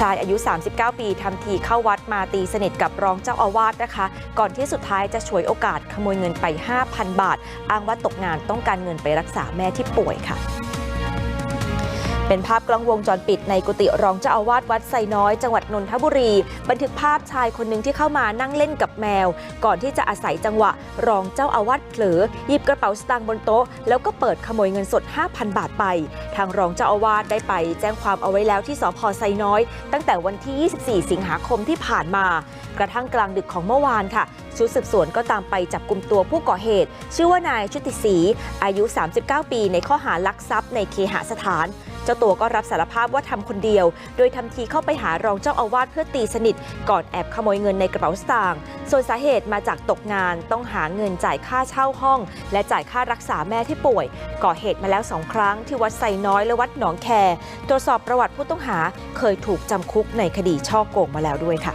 ชายอายุ 39 ปีทำทีเข้าวัดมาตีสนิทกับรองเจ้าอาวาสนะคะ ก่อนที่สุดท้ายจะฉวยโอกาสขโมยเงินไป 5,000 บาท อ้างว่าตกงานต้องการเงินไปรักษาแม่ที่ป่วยค่ะ เป็นภาพกล้องวงจรปิดในกุฏิรองเจ้าอาวาสวัดไซน้อย จังหวัดนนทบุรี บันทึกภาพชายคนหนึ่งที่เข้ามานั่งเล่นกับแมว ก่อนที่จะอาศัยจังหวะรองเจ้าอาวาสเผลอหยิบกระเป๋าสตางค์บนโต๊ะ แล้วก็เปิดขโมยเงินสด 5,000 บาทไป ทางรองเจ้าอาวาสได้ไปแจ้งความเอาไว้แล้วที่สพไซน้อย ตั้งแต่วันที่ 24 สิงหาคมที่ผ่านมา กระทั่งกลางดึกของเมื่อวานค่ะชุดสืบสวนก็ตามไปจับกลุ่มตัวผู้ก่อเหตุ ชื่อว่านายชุติศรีอายุ 39 ปี ในข้อหาลักทรัพย์ในเคหสถาน จ้าตัวก็รับสารภาพว่าทำคนเดียว โดยทำทีเข้าไปหารองเจ้าอาวาสเพื่อตีสนิท ก่อนแอบขโมยเงินในกระเป๋าสตางค์ส่วนสาเหตุมาจากตกงานต้องหาเงินจ่ายค่าเช่าห้อง และจ่ายค่ารักษาแม่ที่ป่วย ก่อเหตุมาแล้วสองครั้งที่วัดไซน้อยและวัดหนองแคตรวจสอบประวัติผู้ต้องหาเคยถูกจำคุกในคดีช่อโกงมาแล้วด้วยค่ะ